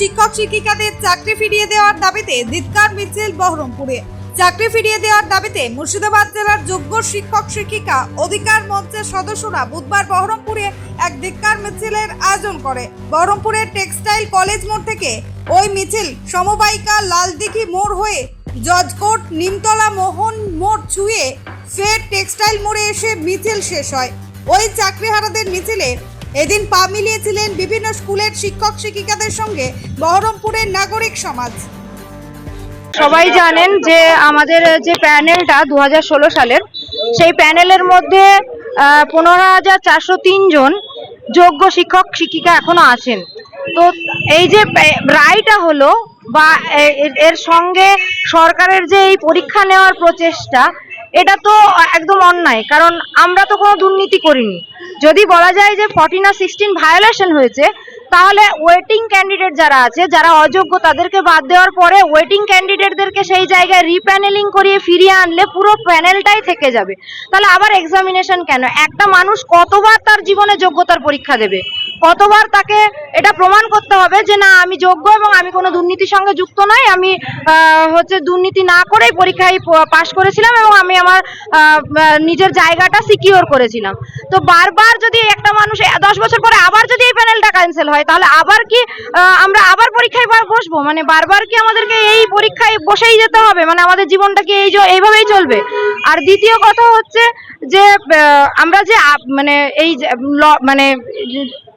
শিক্ষক শিক্ষিকাদের চাকরি ফিরিয়ে দেওয়ার দাবিতে ধিৎকার মিছিল বহরমপুরে। চাকরি ফিরিয়ে দেওয়ার দাবিতে মুর্শিদাবাদ জেলার যোগ্য শিক্ষক শিক্ষিকা, অধিকার মঞ্চের সদস্যরা বুধবার বহরমপুরে এক ধিৎকার মিছিলের আয়োজন করে। বহরমপুরের টেক্সটাইল কলেজ মোড় থেকে ওই মিছিল সমবায়িকা লালদিঘি মোড় হয়ে জজকোট, নিমতলা মোহন মোড় ছুঁয়ে ফের টেক্সটাইল মোড়ে এসে মিছিল শেষ হয়। ওই চাকরিহারাদের মিছিলে এদিন পা মিলিয়েছিলেন বিভিন্ন স্কুলের শিক্ষক শিক্ষিকাদের সঙ্গে বহরমপুরের নাগরিক সমাজ। সবাই জানেন যে আমাদের যে প্যানেলটা দু হাজার ষোলো সালের, সেই প্যানেলের মধ্যে পনেরো হাজার চারশো জন যোগ্য শিক্ষক শিক্ষিকা এখনও আছেন। তো এই যে রায়টা হলো বা এর সঙ্গে সরকারের যে এই পরীক্ষা নেওয়ার প্রচেষ্টা এটা তো একদম অন্যায়, কারণ আমরা তো কোনো দুর্নীতি করিনি। যদি বলা যায় যে ফর্টিন আর সিক্সটিন ভায়োলেশন হয়েছে, তাহলে ওয়েটিং ক্যান্ডিডেট যারা আছে, যারা অযোগ্য, তাদেরকে বাদ দেওয়ার পরে ওয়েটিং ক্যান্ডিডেটদেরকে সেই জায়গায় রিপ্যানেলিং করিয়ে ফিরিয়ে আনলে পুরো প্যানেলটাই থেকে যাবে। তাহলে আবার এক্সামিনেশন কেন? একটা মানুষ কতবার তার জীবনে যোগ্যতার পরীক্ষা দেবে? কতবার তাকে এটা প্রমাণ করতে হবে যে না, আমি যোগ্য এবং আমি কোনো দুর্নীতির সঙ্গে যুক্ত নই। আমি হচ্ছে দুর্নীতি না করেই পরীক্ষায় পাশ করেছিলাম এবং আমি আমার নিজের জায়গাটা সিকিওর করেছিলাম। তো বারবার যদি একটা মানুষ দশ বছর পরে আবার যদি এই প্যানেলটা ক্যান্সেল হয়, তাহলে আবার কি আমরা আবার পরীক্ষায় বার বসবো? মানে বারবার কি আমাদেরকে এই পরীক্ষায় বসেই যেতে হবে? মানে আমাদের জীবনটা কি এই এইভাবেই চলবে? আর দ্বিতীয় কথা হচ্ছে যে আমরা যে মানে এই মানে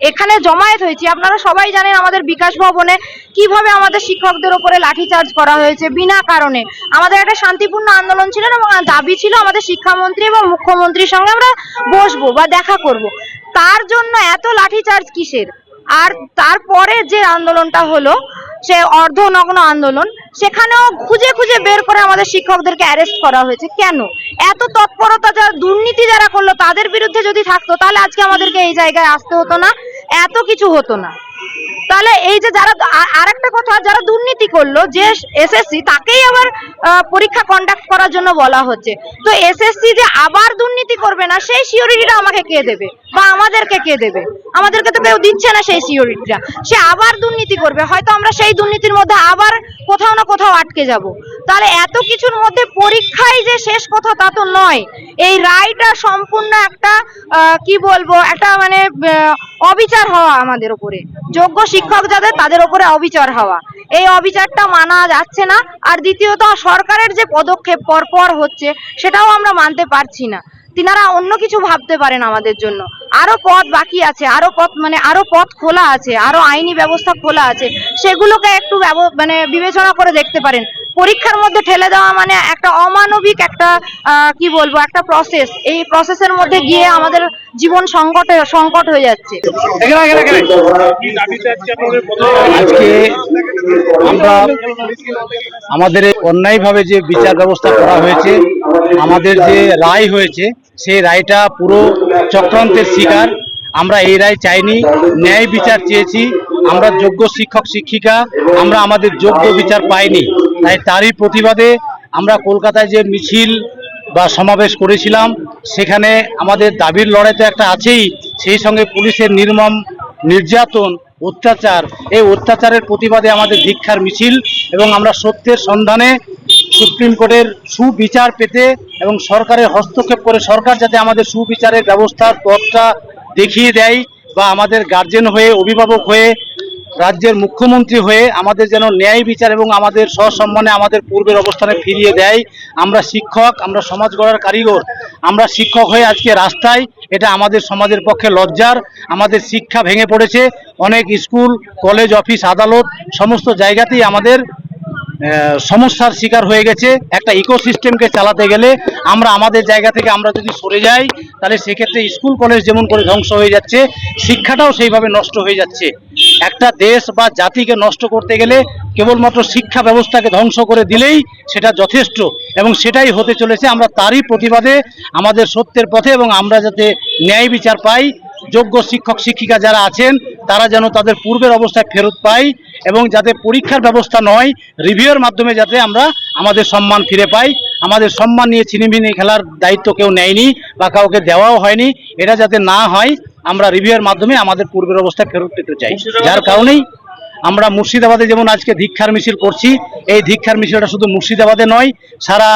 এখানে জমায়েত হয়েছি। আপনারা সবাই জানেন আমাদের বিকাশ ভবনে কীভাবে আমাদের শিক্ষকদের উপরে লাঠিচার্জ করা হয়েছে বিনা কারণে। আমাদের একটা শান্তিপূর্ণ আন্দোলন ছিল এবং দাবি ছিল আমাদের শিক্ষামন্ত্রী এবং মুখ্যমন্ত্রীর সঙ্গে আমরা বসবো বা দেখা করব। তার জন্য এত লাঠিচার্জ কিসের? আর তারপরে যে আন্দোলনটা হলো, সে অর্ধনগ্ন আন্দোলন সেখানেও খুঁজে খুঁজে বের করে আমাদের শিক্ষকদেরকে অ্যারেস্ট করা হয়েছে। কেন? এত তৎপরতা যারা, দুর্নীতি যারা করল, তাদের বিরুদ্ধে যদি থাকতো, তাহলে আজকে আমাদেরকে এই জায়গায় আসতে হতো না। এত কিছু হতো না। তাহলে এই যে যারা আরেকটা কথা, যারা দুর্নীতি করল, যে এসএসসি তাকেই আবার পরীক্ষা কন্ডাক্ট করার জন্য বলা হচ্ছে। তো এসএসসি যে আবার দুর্নীতি করবে না, সেই সিওরিটিটা আমাকে কে দেবে? বা আমাদেরকে কে দেবে? আমাদেরকে তো কেউ দিচ্ছে না সেই সিওরিটিটা। সে আবার দুর্নীতি করবে, হয়তো আমরা সেই দুর্নীতির মধ্যে আবার কোথাও না কোথাও আটকে যাব। তাহলে এত কিছুর মধ্যে পরীক্ষাই যে শেষ কথা তা তো নয়। এই রায়টা সম্পূর্ণ একটা কি বলব, একটা মানে অবিচার হওয়া আমাদের উপরে। যোগ্য শিক্ষক যাদের, তাদের উপরে অবিচার হওয়া। এই অবিচারটা মানা যাচ্ছে না। আর দ্বিতীয়ত, সরকারের যে পদক্ষেপ পরপর হচ্ছে, সেটাও আমরা মানতে পারছি না। তিনারা অন্য কিছু ভাবতে পারেন আমাদের জন্য। আরও পথ বাকি আছে, আরও পথ মানে আরও পথ খোলা আছে, আরও আইনি ব্যবস্থা খোলা আছে, সেগুলোকে একটু মানে বিবেচনা করে দেখতে পারেন। পরীক্ষার মধ্যে ঠেলে দেওয়া মানে একটা অমানবিক একটা কি বলব একটা প্রসেস এই প্রসেসের মধ্যে গিয়ে আমাদের জীবন সংকটে সংকট হয়ে যাচ্ছে। আজকে আমরা আমাদের অন্যায়ভাবে যে বিচার ব্যবস্থা করা হয়েছে আমাদের যে রায় হয়েছে সেই রায়টা পুরো চক্রান্তের শিকার। আমরা এই রায় চাইনি ন্যায় বিচার চেয়েছি। আমরা যোগ্য শিক্ষক শিক্ষিকা আমরা আমাদের যোগ্য বিচার পাইনি। তাই তারই প্রতিবাদে আমরা কলকাতায় যে মিছিল বা সমাবেশ করেছিলাম, সেখানে আমাদের দাবির লড়াই তো একটা আছেই, সেই সঙ্গে পুলিশের নির্মম নির্যাতন, অত্যাচার, এই অত্যাচারের প্রতিবাদে আমাদের দীক্ষার মিছিল এবং আমরা সত্যের সন্ধানে সুপ্রিম কোর্টের সুবিচার পেতে এবং সরকারের হস্তক্ষেপ করে সরকার যাতে আমাদের সুবিচারের ব্যবস্থার পথটা দেখিয়ে দেয় বা আমাদের গার্জেন হয়ে, অভিভাবক হয়ে রাজ্যের মুখ্যমন্ত্রী হয়ে আমাদের যেন ন্যায় বিচার এবং আমাদের সসম্মানে আমাদের পূর্বের অবস্থানে ফিরিয়ে দেয়। আমরা শিক্ষক, আমরা সমাজ গড়ার কারিগর। আমরা শিক্ষক হয়ে আজকে রাস্তায়, এটা আমাদের সমাজের পক্ষে লজ্জার। আমাদের শিক্ষা ভেঙে পড়েছে। অনেক স্কুল, কলেজ, অফিস, আদালত, সমস্ত জায়গাতেই আমাদের সমস্যার শিকার হয়ে গেছে। একটা ইকোসিস্টেমকে চালাতে গেলে আমরা আমাদের জায়গা থেকে আমরা যদি সরে যাই, তাহলে সেক্ষেত্রে স্কুল, কলেজ যেমন করে ধ্বংস হয়ে যাচ্ছে, শিক্ষাটাও সেইভাবে নষ্ট হয়ে যাচ্ছে। একটা দেশ বা জাতিকে নষ্ট করতে গেলে কেবলমাত্র শিক্ষা ব্যবস্থাকে ধ্বংস করে দিলেই সেটা যথেষ্ট। এবং সেটাই হতে চলেছে আমরা তারই প্রতিবাদে আমাদের সত্যের পথে এবং আমরা যাতে ন্যায় বিচার পাই, যোগ্য শিক্ষক, শিক্ষিকা যারা আছেন, তারা যেন তাদের পূর্বের অবস্থায় ফেরত পায় এবং যাতে পরীক্ষার ব্যবস্থা নয় রিভিউর মাধ্যমে যাতে আমরা আমাদের সম্মান ফিরে পাই। আমাদের সম্মান নিয়ে ছিনিমিনি খেলার দায়িত্ব কেউ নেয়নি বা কাউকে দেওয়াও হয়নি। এটা যাতে না হয় আমরা রিভিউয়ের মাধ্যমে আমাদের পূর্বের অবস্থা ফেরত পেতে চাই। যার কারণেই আমরা মুর্শিদাবাদে যেমন আজকে ধিক্ষার মিছিল করছি, এই ধিক্ষার মিছিলটা শুধু মুর্শিদাবাদে নয়, সারা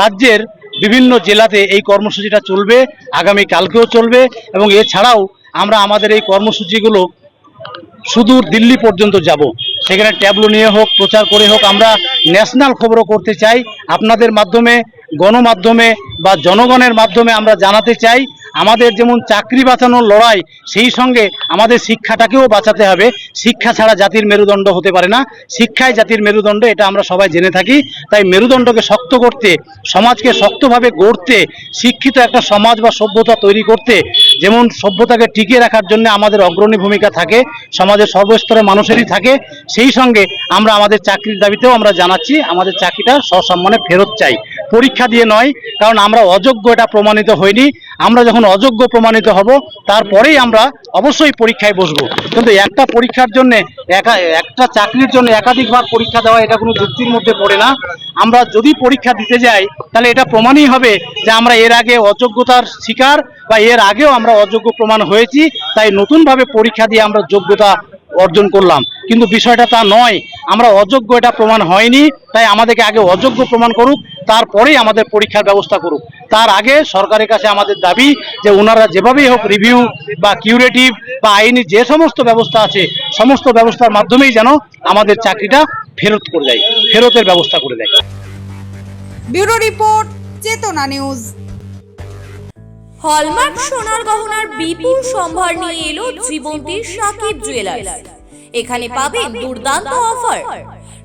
রাজ্যের বিভিন্ন জেলাতে এই কর্মসূচিটা চলবে, আগামী কালকেও চলবে এবং এছাড়াও আমরা আমাদের এই কর্মসূচিগুলো সুদূর দিল্লি পর্যন্ত যাব। সেখানে ট্যাবলো নিয়ে হোক, প্রচার করে হোক, আমরা ন্যাশনাল খবরও করতে চাই। আপনাদের মাধ্যমে, গণমাধ্যমে বা জনগণের মাধ্যমে আমরা জানাতে চাই আমাদের যেমন চাকরি বাঁচানোর লড়াই, সেই সঙ্গে আমাদের শিক্ষাটাকেও বাঁচাতে হবে। শিক্ষা ছাড়া জাতির মেরুদণ্ড হতে পারে না। শিক্ষাই জাতির মেরুদণ্ড, এটা আমরা সবাই জেনে থাকি। তাই মেরুদণ্ডকে শক্ত করতে, সমাজকে শক্তভাবে গড়তে, শিক্ষিত একটা সমাজ বা সভ্যতা তৈরি করতে, যেমন সভ্যতাকে টিকিয়ে রাখার জন্য আমাদের অগ্রণী ভূমিকা থাকে, সমাজের সর্বস্তরের মানুষেরই থাকে, সেই সঙ্গে আমরা আমাদের চাকরির দাবিতেও আমরা জানাচ্ছি, আমাদের চাকরিটা সসম্মানে ফেরত চাই। পরীক্ষা দিয়ে নয়, কারণ আমরা অযোগ্য এটা প্রমাণিত হয়নি। আমরা যখন অযোগ্য প্রমাণিত হব, তারপরেই আমরা অবশ্যই পরীক্ষায় বসবো। কিন্তু একটা পরীক্ষার জন্য একা, একটা চাকরির জন্য একাধিকবার পরীক্ষা দেওয়া এটা কোনো যুক্তির মধ্যে পড়ে না। আমরা যদি পরীক্ষা দিতে যাই, তাহলে এটা প্রমাণই হবে যে আমরা এর আগে অযোগ্যতার শিকার বা এর আগেও আমরা অযোগ্য প্রমাণ হয়েছি, তাই নতুনভাবে পরীক্ষা দিয়ে আমরা যোগ্যতা অর্জন করলাম। কিন্তু বিষয়টা তা নয়, আমরা অযোগ্য এটা প্রমাণ হয়নি, তাই আমাদেরকে আগে অযোগ্য প্রমাণ করুক, তারপরেই আমাদের পরীক্ষার ব্যবস্থা করুক। তার আগে সরকারের কাছে আমাদের দাবি যে ওনারা যেভাবেই হোক রিভিউ বা কিউরেটিভ বা আইনি যে সমস্ত ব্যবস্থা আছে সমস্ত ব্যবস্থার মাধ্যমেই যেন আমাদের চাকরিটা ফেরত করে দেয় ফেরতের ব্যবস্থা করে দেয়। Bureau report Chetana news. Hallmark সোনার গহনার বিপুল সম্ভার নিয়ে এলো জীবন্তীর সাকিব জুয়েলার্স এখানে পাবেন দুর্দান্ত অফার